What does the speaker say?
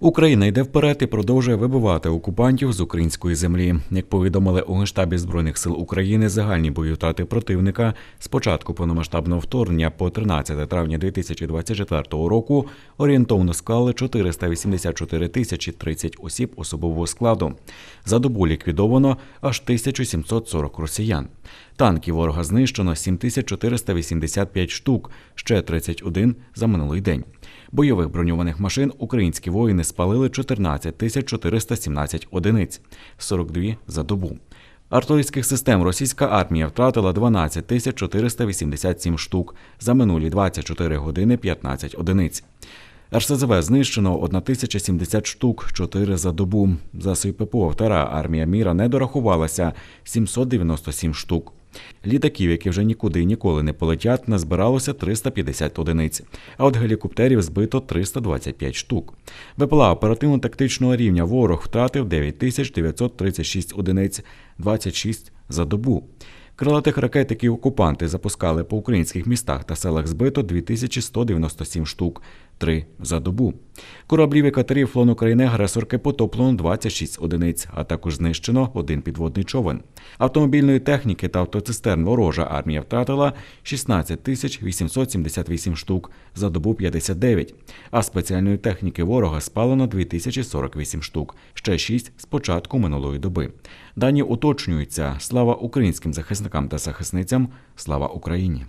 Україна йде вперед і продовжує вибивати окупантів з української землі. Як повідомили у Генштабі збройних сил України, загальні бойові втрати противника з початку повномасштабного вторгнення по 13 травня 2024 року орієнтовно склали 484 тисячі 30 осіб особового складу. За добу ліквідовано аж 1740 росіян. Танків ворога знищено 7485 штук, ще 31 за минулий день. Бойових броньованих машин українські воїни спалили 14 тисяч 417 одиниць, 42 за добу. Артилерійських систем російська армія втратила 12 тисяч 487 штук, за минулі 24 години 15 одиниць. РСЗВ знищено 1070 штук, 4 за добу. Засоби ППО втора армія міра не дорахувалася 797 штук. Літаків, які вже нікуди і ніколи не полетять, назбиралося 350 одиниць, а от гелікоптерів збито 325 штук. БПЛА оперативно-тактичного рівня ворог втратив 9936 одиниць, 26 за добу. Крилатих ракет, які окупанти запускали по українських містах та селах збито 2197 штук, 3 за добу. Кораблів і катерів флон України агресорки потоплено 26 одиниць, а також знищено один підводний човен. Автомобільної техніки та автоцистерн ворожа армія втратила 16 тисяч 878 штук, за добу 59, а спеціальної техніки ворога спалено 2048 штук, ще 6 з початку минулої доби. Дані уточнюються. Слава українським захисникам та захисницям, слава Україні.